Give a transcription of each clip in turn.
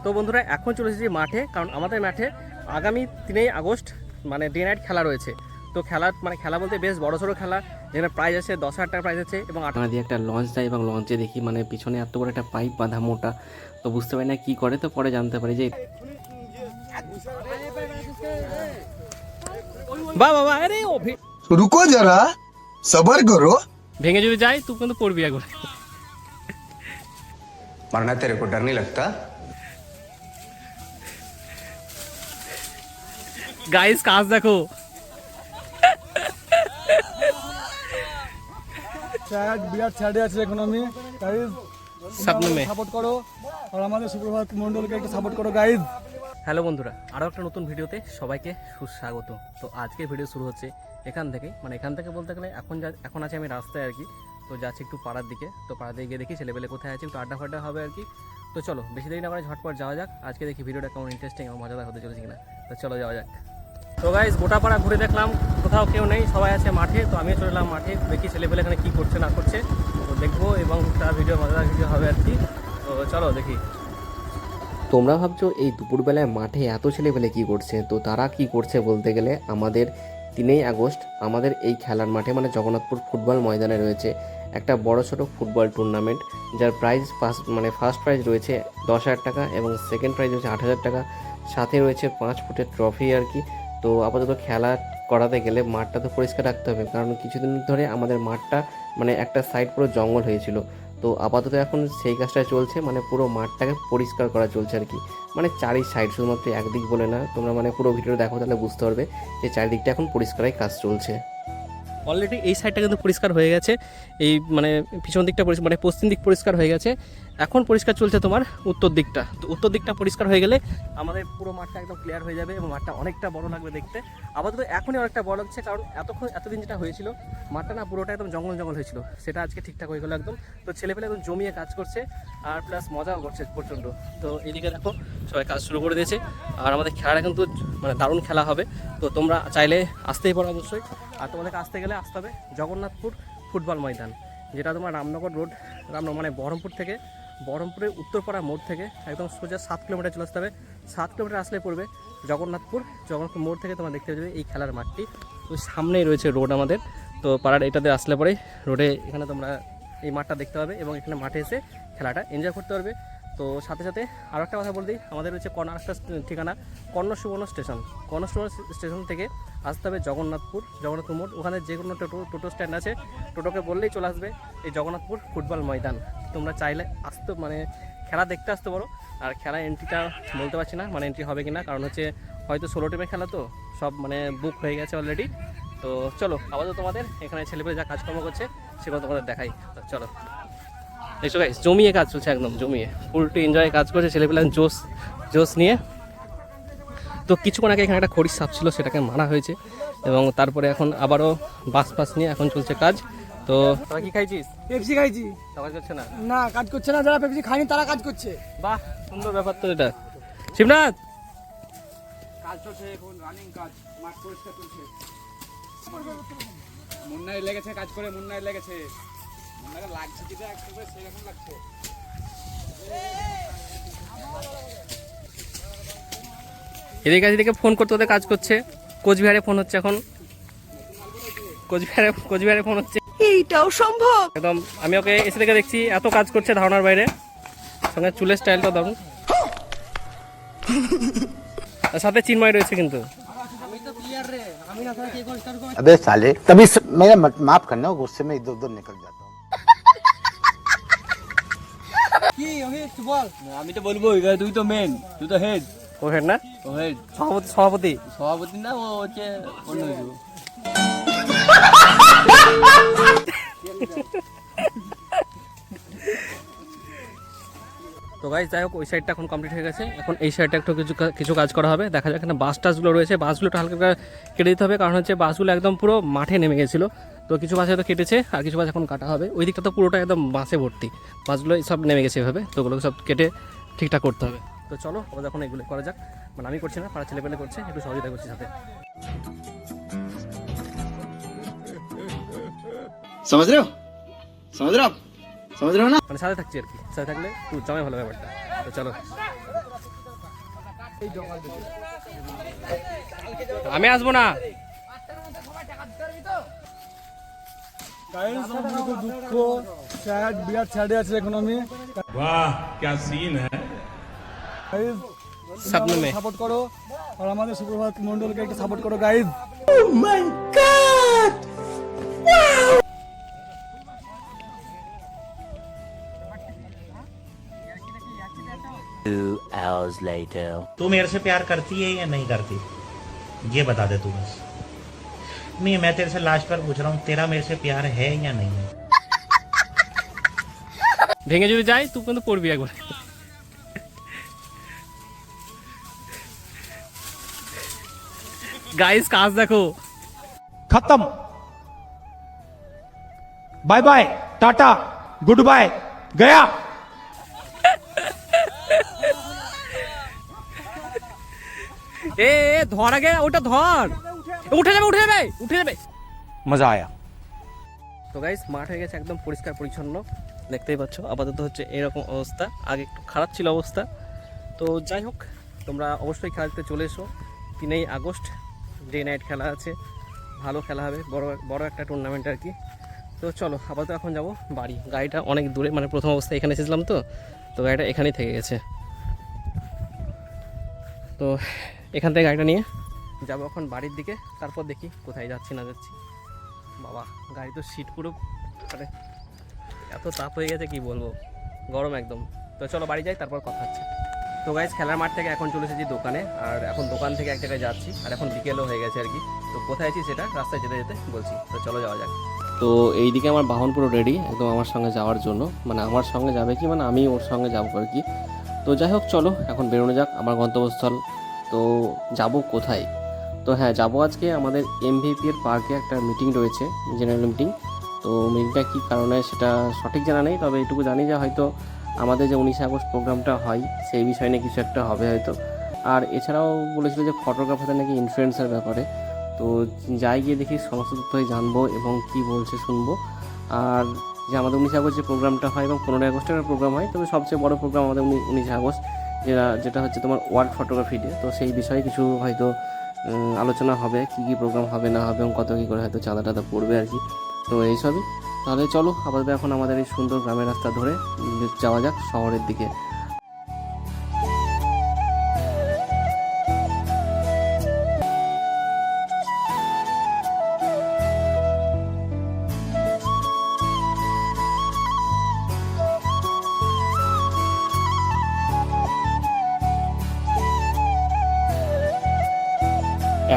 তো বন্ধুরা এখন চলে এসেছি মাঠে কারণ আমাদের মাঠে আগামী তিনই আগস্ট মানে ডে নাইট খেলা রয়েছে তো খেলা মানে খেলা বলতে বেশ বড় সড়ো খেলা যেখানে প্রাইজ আছে দশ হাজার টাকা প্রাইজ আছে এবং আট দিয়ে একটা লঞ্চ যায় এবং লঞ্চে দেখি মানে পিছনে এত বড় একটা পাইপ বাঁধা মোটা তো বুঝতে পারি না কী করে তো পরে জানতে পারি যে বা বাবা আরে ও ভে- रुको जरा सबर करो ভেঙে যদি যাই তুই কিন্তু পড়বি এখন मरना तेरे को डर नहीं लगता গাইস কাজ দেখো। স্যাড বিরাট স্যাডে আছে এখন আমি। গাইজ স্বপ্নমে সাপোর্ট করো। আর আমাদের সুপ্রভাত মণ্ডলকে একটু সাপোর্ট করো গাইজ হ্যালো বন্ধুরা আরও একটা নতুন ভিডিওতে সবাইকে সুস্বাগত তো আজকে ভিডিও শুরু হচ্ছে এখান থেকে। মানে এখান থেকে বলতে গেলে এখন যা এখন আছে আমি রাস্তায় আর কি। তো যাচ্ছি একটু পাড়ার দিকে। তো পাড়া দিকে গিয়ে দেখি ছেলেবেলে কোথায় আছে একটু আড্ডা ফাড্ডা হবে আর কি। তো চলো বেশি দেরি না করে ঝটপট যাওয়া যাক। আজকে দেখি ভিডিওটা কেমন ইন্টারেস্টিং এবং মজাদার হতে চলেছে কিনা। তো চলো যাওয়া যাক। তো গাইজ গোটা পাড়া ঘুরে দেখলাম, কোথাও কেউ নেই, সবাই আছে মাঠে, তো আমিও চলে এলাম মাঠে, দেখি ছেলেপেলে এখানে কী করছে, না করছে, তো দেখব এবং তার ভিডিও মজাদার ভিডিও হবে আর কি। তো চলো দেখি। তোমরা ভাবছ এই দুপুরবেলায় মাঠে এত ছেলেপেলে কী করছে, তো তারা কি করছে বলতে গেলে, আমাদের তিনই আগস্ট, আমাদের এই খেলার মাঠে মানে জগন্নাথপুর ফুটবল ময়দানে রয়েছে একটা বড় ছোটো ফুটবল টুর্নামেন্ট যার প্রাইজ ফার্স্ট মানে ফার্স্ট প্রাইজ রয়েছে দশ হাজার টাকা এবং সেকেন্ড প্রাইজ রয়েছে আট হাজার টাকা, সাথে রয়েছে পাঁচ ফুটের ট্রফি আর কি তো আপাতত খেলা করাতে গেলে মাঠটা তো পরিষ্কার রাখতে হবে। কারণ কিছুদিন ধরে আমাদের মাঠটা মানে একটা সাইড পুরো জঙ্গল হয়েছিল। তো আপাতত এখন সেই কাজটা চলছে মানে পুরো মাঠটাকে পরিষ্কার করা চলছে আর কি। মানে চারি সাইড শুধুমাত্র একদিক বলে না, তোমরা মানে পুরো ভিডিও দেখো তাহলে বুঝতে পারবে যে চারিদিকটা এখন পরিষ্কারই কাজ চলছে। অলরেডি এই সাইডটা কিন্তু পরিষ্কার হয়ে গেছে। এই মানে পিছন দিকটা পরিষ্কার মানে পশ্চিম দিক পরিষ্কার হয়ে গেছে। এখন পরিষ্কার চলছে তোমার উত্তর দিকটা। তো উত্তর দিকটা পরিষ্কার হয়ে গেলে আমাদের পুরো মাঠটা একদম ক্লিয়ার হয়ে যাবে এবং মাঠটা অনেকটা বড় লাগবে দেখতে। আপাতত এখনই অনেকটা বড় লাগছে কারণ এতক্ষণ, এতদিন যেটা হয়েছিল, মাঠটা না পুরোটা একদম জঙ্গল জঙ্গল হয়েছিল। সেটা আজকে ঠিকঠাক হয়ে গেলো একদম। তো ছেলেপেলে একদম জমিয়ে কাজ করছে আর প্লাস মজাও করছে প্রচণ্ড। তো এদিকে দেখো, সবাই কাজ শুরু করে দিয়েছে। আর আমাদের খেলাটা কিন্তু মানে দারুণ খেলা হবে। তো তোমরা চাইলে আসতেই পারো অবশ্যই। আর তোমাদেরকে আসতে গেলে আসতে হবে জগন্নাথপুর ফুটবল ময়দান, যেটা তোমার রামনগর রোড রামনগর মানে বহরমপুর থেকে, বহরমপুরের উত্তরপাড়া মোড় থেকে, একদম সোজা সাত কিলোমিটার চলে আসতে হবে। সাত কিলোমিটার আসলে পড়বে জগন্নাথপুর জগন্নাথপুর মোড় থেকে তোমার দেখতে যাবে এই খেলার মাঠটি। তো সামনেই রয়েছে রোড আমাদের, তো পাড়ার এটাতে আসলে পরে রোডে এখানে তোমরা এই মাঠটা দেখতে পাবে এবং এখানে মাঠে এসে খেলাটা এনজয় করতে পারবে। তো সাথে সাথে আরও একটা কথা বলে দিই, আমাদের রয়েছে কর্ণ একটা ঠিকানা কর্ণ সুবর্ণ স্টেশন কর্ণ সুবর্ণ স্টেশন থেকে আসতে হবে জগন্নাথপুর জগন্নাথপুর মোড়। ওখানে যে কোনো টোটো টোটো স্ট্যান্ড আছে। টোটোকে বললেই চলে আসবে এই জগন্নাথপুর ফুটবল ময়দান। তোমরা চাইলে আসতে মানে খেলা দেখতে আসতে পারো। আর খেলা এন্ট্রিটা বলতে পারছি না মানে এন্ট্রি হবে কি না কারণ হচ্ছে হয়তো ষোলো টিমের খেলা তো, সব মানে বুক হয়ে গেছে অলরেডি তো চলো, আপাতত তোমাদের এখানে ছেলেপেলে যা কাজকর্ম করছে, সেগুলো তোমাদের দেখাই। চলো। দেখছ গাইস জমিয়ে কাজ চলছে একদম, জমিয়ে। ফুলটি এনজয় কাজ করছে ছেলেপেলে, জোশ জোশ নিয়ে। তো কিছুক্ষণ আগে এখানে একটা খড়ির সাপ ছিল সেটাকে মারা হয়েছে এবং তারপরে এখন আবারও বাস ফাস নিয়ে এখন চলছে কাজ। তো তোরা কি খাইছিস? পেপসি খাইছি। কাজ করছে না? না কাজ করছে না যারা পেপসি খায়নি তারা কাজ করছে। বাহ সুন্দর ব্যাপার তো এটা। শিবনাথ! কাজ চলছে এখন রানিং কাজ মাঠ পরিষ্কার চলছে। মুন্নাই লেগেছে কাজ করে মুন্নাই লেগেছে। মুন্নাকে লাগছে একসাথে সেরকম লাগছে। এদিকে এদিকে ফোন করতে ওদের কাজ করছে কোচবিহারে ফোন হচ্ছে এখন কোচবিহারে কোচবিহারে ফোন হচ্ছে এইটাও সম্ভব একদম আমি ওকে এসে থেকে দেখছি এত কাজ করছে ধারণার বাইরে সঙ্গে চুলের স্টাইলটা দারুণ আর সাথে চিন্ময় রয়েছে কিন্তু अबे साले तभी स... मेरा मत- माफ करना गुस्से में इधर उधर निकल जाता हूँ কি অভিক তুই বল আমি তো বলবো তুই তো মেন তুই তো হেড ও হেড না? ও হেড সভাপতি সভাপতি। সভাপতি না ও হচ্ছে অন্য কিছু। তো গাইজ যাই হোক ওই সাইডটা এখন কমপ্লিট হয়ে গেছে। এখন এই সাইডটা একটু কিছু কিছু কাজ করা হবে। দেখা যাক এখানে বাস টাসগুলো রয়েছে। বাসগুলো হালকা কেটে দিতে হবে। কারণ হচ্ছে বাসগুলো একদম পুরো মাঠে নেমে গেছিল। তো কিছু বাস হয়তো কেটেছে আর কিছু বাস এখন কাটা হবে। ওই দিকটা তো পুরোটা একদম বাসে ভর্তি। বাসগুলো সব নেমে গেছে এভাবে। তো ওগুলো সব কেটে ঠিকঠাক করতে হবে। তো চলো আমাদের এখন এগুলো করা যাক। মানে আমি করছি না পাড়া ছেলেপেলে করছে একটু সহযোগিতা করছি সাথে। সমাজ রেও সমাজ রেও সমাজ রেও না? মানে সাথে থাকছি আর কি সাথে থাকলে একটু জমে ভালো ব্যাপারটা। তো চলো। আমি আসব না। দুঃখ স্যাড বিরাট স্যাডে আছে এখন আমি। বাহ ক্যা সিন হ্যাঁ? স্বপ্ন মে সাপোর্ট করো আর আমাদের সুপ্রভাত মন্ডলকে একটু সাপোর্ট করো গাইস तू मेरे से प्यार करती है या नहीं करती ये बता दे तू बस नहीं मैं तेरे से लास्ट बार पूछ रहा हूँ तेरा मेरे से प्यार है या नहीं है ভেঙে যদি যাই তুই কিন্তু পড়বি একবার গাইস কাজ দেখো। খতম bye bye tata goodbye গয়া এ ধর আগে ওটা ধর। উঠে যাবে উঠে যাবে উঠে যাবে। মজা আয়া। তো গাইস মাঠ হয়ে গেছে একদম পরিষ্কার পরিচ্ছন্ন। দেখতেই পাচ্ছ আপাতত হচ্ছে এরকম অবস্থা। আগে একটু খারাপ ছিল অবস্থা। তো যাই হোক তোমরা অবশ্যই খেলা দেখতে চলে এসো। তিনই আগস্ট। ডে নাইট খেলা আছে, ভালো খেলা হবে, বড় বড় একটা টুর্নামেন্ট আর কি। তো চলো, আপাতত এখন যাব বাড়ি। গাড়িটা অনেক দূরে মানে প্রথম অবস্থায় এখানে এসেছিলাম তো তো গাড়িটা এখানেই থেকে গেছে। তো এখান থেকে গাড়িটা নিয়ে যাব এখন বাড়ির দিকে, তারপর দেখি কোথায় যাচ্ছি, না যাচ্ছি। বাবা, গাড়ি তো সিট পুরো মানে এত তাপ হয়ে গেছে, কি বলব? গরম একদম। তো চলো বাড়ি যাই, তারপর কথা হচ্ছে। তো গাইজ খেলার মাঠ থেকে এখন চলে এসেছি দোকানে, আর এখন দোকান থেকে এক জায়গায় যাচ্ছি, আর এখন বিকেলও হয়ে গেছে আর কি। তো কোথায় আছি সেটা? রাস্তায় যেতে যেতে বলছি, তো চলো যাওয়া যাক। তো এইদিকে আমার বাহন পুরো রেডি একদম আমার সঙ্গে যাওয়ার জন্য। মানে আমার সঙ্গে যাবে কি? মানে আমি ওর সঙ্গে যাব আর কি। তো যাই হোক, চলো, এখন বেরোনো যাক, আমার গন্তব্যস্থল। তো যাব কোথায়? তো হ্যাঁ যাব আজকে আমাদের এমভিপি এর পার্কে একটা মিটিং রয়েছে জেনারেল মিটিং তো মিটিংটা কী কারণে সেটা সঠিক জানা নেই, তবে এটুকু জানি যে হয়তো আমাদের যে উনিশে আগস্ট প্রোগ্রামটা হয়, সেই বিষয় নিয়ে কিছু একটা হবে হয়তো। আর এছাড়াও বলেছিল যে ফটোগ্রাফারদের নাকি ইনফ্লুয়েন্সের ব্যাপারে। তো যাই গিয়ে দেখি, সমস্ত তথ্যই জানব এবং কি বলছে শুনব। আর যে আমাদের উনিশে আগস্ট যে প্রোগ্রামটা হয় এবং পনেরোই আগস্টের প্রোগ্রাম হয়, তবে সবচেয়ে বড় প্রোগ্রাম আমাদের উনিশে আগস্ট, যেটা যেটা হচ্ছে তোমার ওয়ার্ল্ড ফটোগ্রাফি ডে তো সেই বিষয়ে কিছু হয়তো আলোচনা হবে, কী কী প্রোগ্রাম হবে, না হবে, এবং কত কী করে হয়তো চাঁদা টাদা পড়বে আর কি। তো এইসবই। তাহলে চলো, আপাতত এখন আমাদের এই সুন্দর গ্রামের রাস্তা ধরে যাওয়া যাক শহরের দিকে।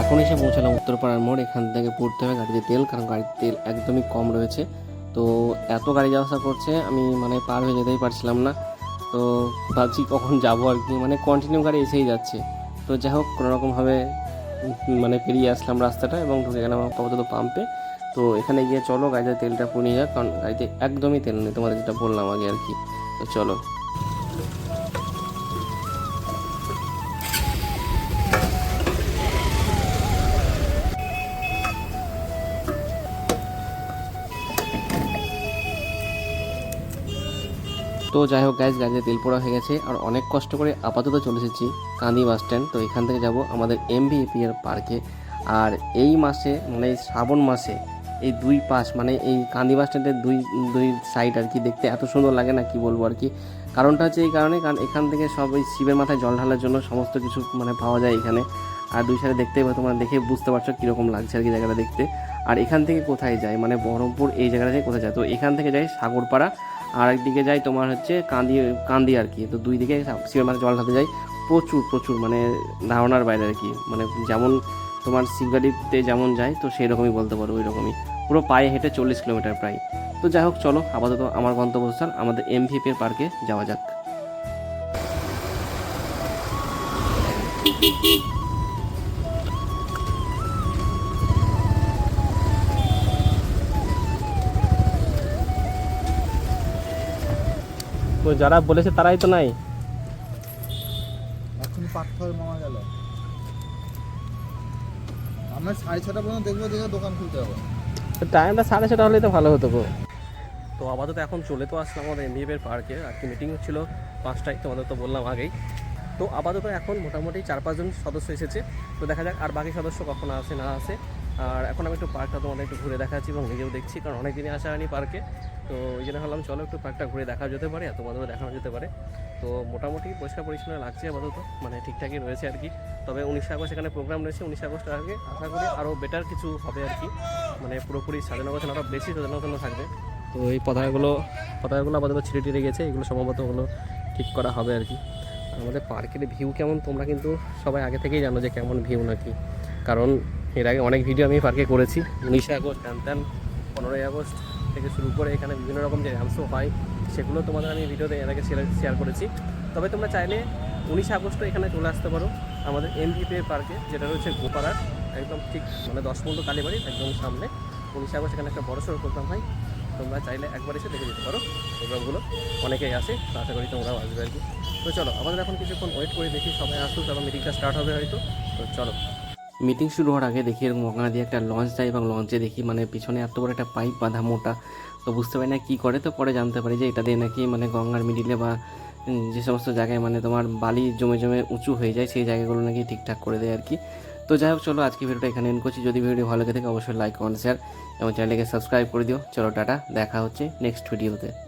এখন এসে পৌঁছালাম উত্তরপাড়ার মোড়। এখান থেকে পড়তে হবে গাড়িতে তেল, কারণ গাড়ির তেল একদমই কম রয়েছে। তো এত গাড়ি যাওয়া আসা করছে, আমি মানে পার হয়ে যেতেই পারছিলাম না। তো ভাবছি কখন যাব আর কি মানে কন্টিনিউ গাড়ি এসেই যাচ্ছে। তো যাই হোক কোনোরকমভাবে মানে পেরিয়ে আসলাম রাস্তাটা এবং ঢুকে গেলাম আপাতত পাম্পে তো এখানে গিয়ে চলো, গাড়িতে তেলটা পুড়িয়ে যাক, কারণ গাড়িতে একদমই তেল নেই, তোমাদের যেটা বললাম আগে আর কি। তো চলো। তো যাই হোক গ্যাস গাড়িতে তেল পোড়া হয়ে গেছে। আর অনেক কষ্ট করে আপাতত চলে এসেছি কান্দি বাস স্ট্যান্ড তো এখান থেকে যাব আমাদের এমভিএপি এর পার্কে আর এই মাসে মানে শ্রাবণ মাসে, এই দুই পাশ মানে এই কান্দি বাস স্ট্যান্ডের দুই দুই সাইড আর কি দেখতে এত সুন্দর লাগে না, কি বলব আর কি? কারণটা হচ্ছে এই কারণে, কারণ এখান থেকে সব ওই শিবের মাথায় জল ঢালার জন্য সমস্ত কিছু মানে পাওয়া যায় এখানে। আর দুই সাইডে দেখতেই পাবো, তোমরা দেখে বুঝতে পারছ কীরকম লাগছে আর কি জায়গাটা দেখতে। আর এখান থেকে কোথায় যায়? মানে বহরমপুর এই জায়গাটা থেকে কোথায় যায়? তো এখান থেকে যাই সাগরপাড়া। আর একদিকে যাই তোমার হচ্ছে কান্দি কান্দি আর কি। তো দুই দিকে শিবের মাথায় জল ঢালতে যাই, প্রচুর প্রচুর মানে ধারণার বাইরে আর কি। মানে যেমন তোমার শিবগাড়িতে যেমন যায় তো সেই রকমই বলতে পারো ওই রকমই পুরো পায়ে হেঁটে চল্লিশ কিলোমিটার প্রায়। তো যাই হোক, চলো, আপাতত আমার গন্তব্যস্থল, আমাদের এমভিপি এর পার্কে যাওয়া যাক। তো যারা বলেছে তারাই তো নাই। এখন পাথর মামা গেল। আমরা সাড়ে ছটা পর্যন্ত দেখব দেখে দোকান খুলতে হবে। তো টাইমটা সাড়ে ছটা হলেই তো ভালো হতো গো। তো আপাতত এখন চলে তো আসলাম আমাদের এমবিএফ এর পার্কে। আর কি মিটিং হচ্ছিল পাঁচটায় তোমাদের তো বললাম আগেই। তো আপাতত এখন মোটামুটি চার পাঁচজন সদস্য এসেছে। তো দেখা যাক আর বাকি সদস্য কখন আসে না আসে। আর এখন আমি একটু পার্কটা তোমাদের একটু ঘুরে দেখাচ্ছি এবং নিজেও দেখছি, কারণ অনেক দিনই আসা হয়নি পার্কে। তো এই জন্য ভাবলাম চলো একটু পার্কটা ঘুরে দেখা যেতে পারে আর তোমাদেরও দেখানো যেতে পারে। তো মোটামুটি পরিষ্কার পরিচ্ছন্ন লাগছে আপাতত মানে ঠিকঠাকই রয়েছে আর কি। তবে উনিশে আগস্ট এখানে প্রোগ্রাম রয়েছে, উনিশে আগস্ট আগে আশা করি আরও বেটার কিছু হবে আর কি। মানে পুরোপুরি সাজানো গোছানো আরও বেশি সাজানো গোছানো থাকবে। তো এই পতাকাগুলো পতাকাগুলো আপাতত ছিঁড়ে টিড়ে গেছে, এগুলো সম্ভবত ওগুলো ঠিক করা হবে আর কি। আমাদের পার্কের ভিউ কেমন, তোমরা কিন্তু সবাই আগে থেকেই জানো যে কেমন ভিউ নাকি। কারণ এর আগে অনেক ভিডিও আমি পার্কে করেছি। উনিশে আগস্ট হ্যান ত্যান পনেরোই আগস্ট থেকে শুরু করে এখানে বিভিন্ন রকম যে র্যামসো হয়, সেগুলো তোমাদের আমি ভিডিওতে এর আগে শেয়ার করেছি। তবে তোমরা চাইলে উনিশে আগস্টও এখানে চলে আসতে পারো আমাদের এমবিপি পার্কে, যেটা রয়েছে গোপাড়ার একদম ঠিক মানে দশ পনেরো কালীবাড়ি একদম সামনে। উনিশে আগস্ট এখানে একটা বড় সড়ো প্রোগ্রাম হয়, তোমরা চাইলে একবার এসে দেখে যেতে পারো। প্রোগ্রামগুলো অনেকেই আসে আশা করি তোমরাও আসবে আর কি। তো চলো, আমাদের এখন কিছুক্ষণ ওয়েট করে দেখি সবাই আসুক, তারপর মিটিংটা স্টার্ট হবে হয়তো। তো চলো। মিটিং শুরু হওয়ার আগে দেখি এরকম ওখানে দিয়ে একটা লঞ্চ যায় এবং লঞ্চে দেখি মানে পিছনে এত বড় একটা পাইপ বাঁধা মোটা। তো বুঝতে পারি না কী করে, তো পরে জানতে পারি যে এটা দিয়ে নাকি মানে গঙ্গার মিডিলে বা যে সমস্ত জায়গায় মানে তোমার বালি জমে জমে উঁচু হয়ে যায়, সেই জায়গাগুলো নাকি ঠিকঠাক করে দেয় আর কি তো যাই হোক, চলো আজকে ভিডিওটা এখানে এন করছি। যদি ভিডিও ভালো লাগে থাকে, অবশ্যই লাইক কমেন্ট শেয়ার এবং চ্যানেলকে সাবস্ক্রাইব করে দিও। চলো, টাটা। দেখা হচ্ছে নেক্সট ভিডিওতে